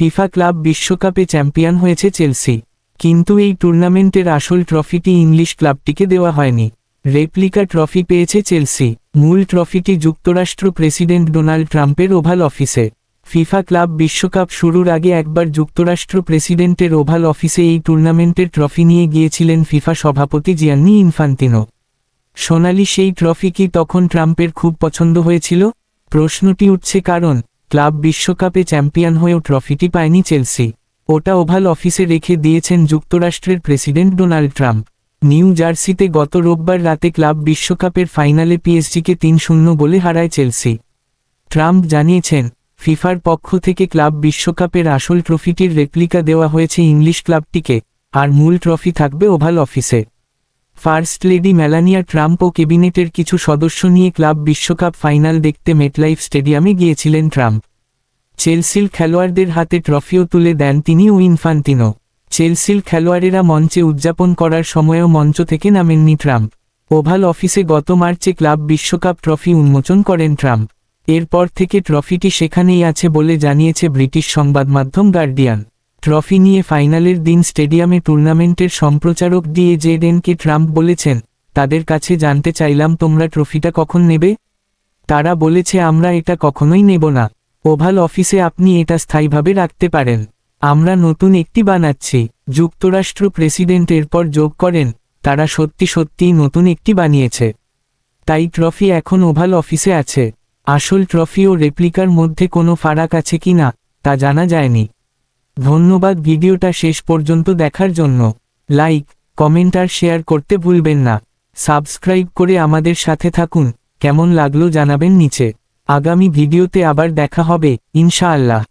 FIFA club বিশ্বকাপে champion হয়েছে Chelsea. কিন্তু এই টুর্নামেন্টের আসল ট্রফিটি ইংলিশ ক্লাবটিকে দেওয়া হয়নি। রেপ্লিকা ট্রফি পেয়েছে চেলসি, মূল ট্রফিটি যুক্তরাষ্ট্র প্রেসিডেন্ট ডোনাল্ড ট্রাম্পের ওভাল অফিসে। ফিফা ক্লাব বিশ্বকাপ শুরুর আগে একবার যুক্তরাষ্ট্র প্রেসিডেন্টের ওভাল অফিসে এই টুর্নামেন্টের ট্রফি নিয়ে গিয়েছিলেন ফিফা সভাপতি জিয়ান্নি ইনফান্তিনো। সোনালি, সেই ট্রফি কি তখন ট্রাম্পের খুব পছন্দ হয়েছিল? প্রশ্নটি উঠছে কারণ ক্লাব বিশ্বকাপে চ্যাম্পিয়ন হয়েও ট্রফিটি পায়নি চেলসি। ওটা ওভাল অফিসে রেখে দিয়েছেন যুক্তরাষ্ট্রের প্রেসিডেন্ট ডোনাল্ড ট্রাম্প। নিউ জার্সিতে গত রোববার রাতে ক্লাব বিশ্বকাপের ফাইনালে পিএসজিকে তিন শূন্য বলে হারায় চেলসি। ট্রাম্প জানিয়েছেন, ফিফার পক্ষ থেকে ক্লাব বিশ্বকাপের আসল ট্রফিটির রেপ্লিকা দেওয়া হয়েছে ইংলিশ ক্লাবটিকে, আর মূল ট্রফি থাকবে ওভাল অফিসে। ফার্স্ট লেডি মেলানিয়া ট্রাম্প ও ক্যাবিনেটের কিছু সদস্য নিয়ে ক্লাব বিশ্বকাপ ফাইনাল দেখতে মেটলাইফ স্টেডিয়ামে গিয়েছিলেন ট্রাম্প। চেলসিল খেলোয়াড়দের হাতে ট্রফিও তুলে দেন তিনি ও ইনফান্তিনো। চেলসির খেলোয়াড়েরা মঞ্চে উদযাপন করার সময়ও মঞ্চ থেকে নামেননি ট্রাম্প। ওভাল অফিসে গত মার্চে ক্লাব বিশ্বকাপ ট্রফি উন্মোচন করেন ট্রাম্প। এরপর থেকে ট্রফিটি সেখানেই আছে বলে জানিয়েছে ব্রিটিশ সংবাদমাধ্যম গার্ডিয়ান। ট্রফি নিয়ে ফাইনালের দিন স্টেডিয়ামে টুর্নামেন্টের সম্প্রচারক দিয়ে জেডেনকে ট্রাম্প বলেছেন, তাদের কাছে জানতে চাইলাম তোমরা ট্রফিটা কখন নেবে? তারা বলেছে, আমরা এটা কখনোই নেব না। ওভাল অফিসে আপনি এটা স্থায়ীভাবে রাখতে পারেন। আমরা নতুন একটি বানাচ্ছি। যুক্তরাষ্ট্র প্রেসিডেন্ট এরপর যোগ করেন। তারা সত্যি সত্যিই নতুন একটি বানিয়েছে। তাই ট্রফি এখন ওভাল অফিসে আছে। আসল ট্রফি ও রেপ্লিকার মধ্যে কোনো ফারাক আছে কি না, তা জানা যায়নি। ধন্যবাদ ভিডিওটা শেষ পর্যন্ত দেখার জন্য। লাইক, কমেন্ট আর শেয়ার করতে ভুলবেন না। সাবস্ক্রাইব করে আমাদের সাথে থাকুন। কেমন লাগল জানাবেন নিচে। আগামী ভিডিওতে আবার দেখা হবে, ইনশাআল্লাহ।